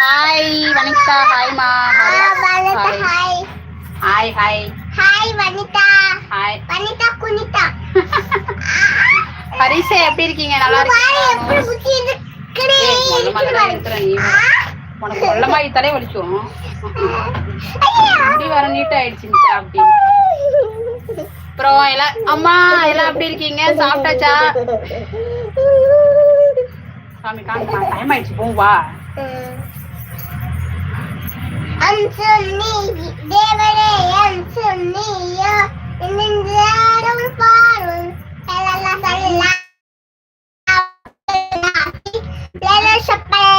Hi Vanitha ஹாய்மா hi hi hi hi hi Vanitha hi Vanitha Kunitha பரிசு எப்படி இருக்கீங்க? நல்லா நீ. உனக்கு கொள்ளமாயி தலை வலிக்கும். இப்படி வர நீட் ஆயிடுச்சு அப்படி. அப்புறம் எல்லாம் அம்மா எல்லாம் எப்படி இருக்கீங்க? சாப்பிட்டாச்சா? சாமி காமிக்கலாம் டைம் ஆயிடுச்சு போ வா அன்சுன்னி தேவரே அன்சுன்னியோ நின்றாரும் பாரும் லலலா சல்லா லலா சப்பலா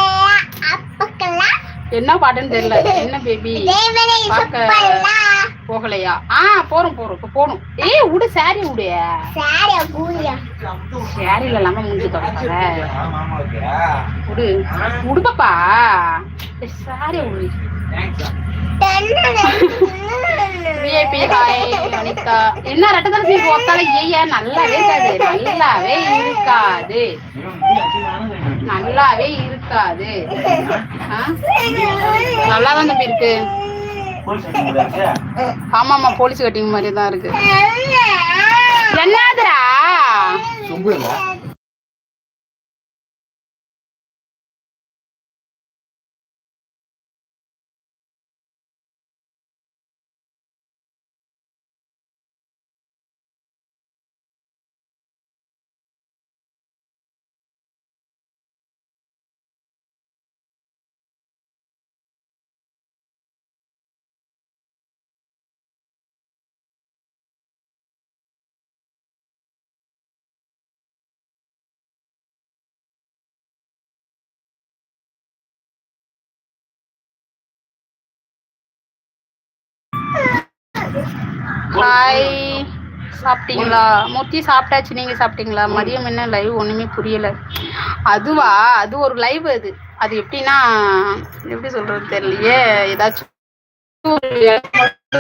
அப்பக்கலா என்ன பாட்டுன்னு தெரியல. என்ன பேபி தேவரே பார்க்க- போகலையா? ஆ போறோம் போறோம். இப்ப போகணும். ஏய் உடு சாரி உடு. சாரி பூரியா சாரில இல்லாம முடிஞ்சு தொடங்க உடு. உடு. பாப்பா சாரி உடு என்ன ரெட்டதல சீக்கு ஒத்தால ஏய்யா? நல்லாவே இருக்காது. நல்லாவே இருக்காது. நல்லாவே இருக்காது? நல்லாதான் தம்பி இருக்கு? ஆமாமா போலீஸ் கட்டிங் மாதிரி தான் இருக்கு என்னதுடா ஹாய் சாப்பிட்டீங்களா? மூர்த்தி சாப்பிட்டாச்சு நீங்க சாப்பிட்டீங்களா? மதியம் என்ன லைவ் ஒண்ணுமே புரியல. அதுவா? அது ஒரு லைவ் அது. அது எப்படின்னா எப்படி சொல்றது தெரியலையே. ஏதாச்சும்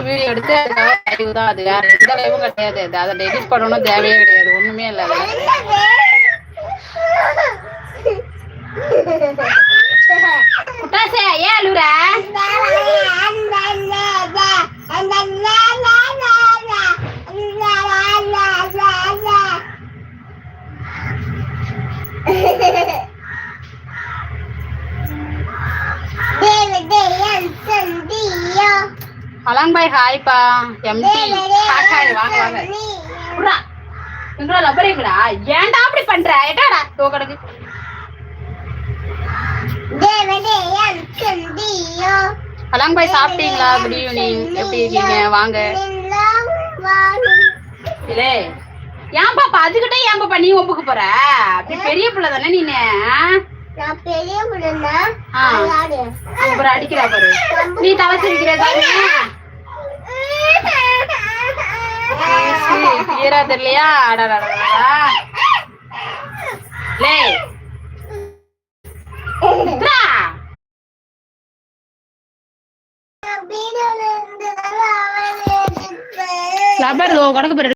வீடியோ எடுத்து லைவ் தான் அது. வேற எந்த லைவும் கிடையாது. அது அதை எடிட் பண்ணணும் தேவையே கிடையாது. ஒண்ணுமே இல்லை குட்டாசே அழுகுற அலாங்பாய் ஹாய்ப்பா எம்டி ஹாய் வாங்க வாங்க. புறா எங்கடா லப்பரிங்கடா ஏன்டா அப்படி பண்ற? எட்டாடா? தோ கிடக்கு. அலாங்பாய் சாப்பிட்டீங்களா? குட் ஈவினிங் எப்படி இருக்கீங்க? வாங்க. இல்லே ஏன் பாப்பா அதுகிட்ட ஏன் பாப்பா நீ ஒப்புக்கு போற? அப்படி பெரிய பிள்ளை தானே நீனு பெரிய. அப்புறம் அடிக்கிறா பாரு. நீ தலை கிளியரா தெரியலையா அடடடடடா. லே சித்ரா. வீடியோல இருந்து ரப்பர் இதோ கிடக்கு பாரு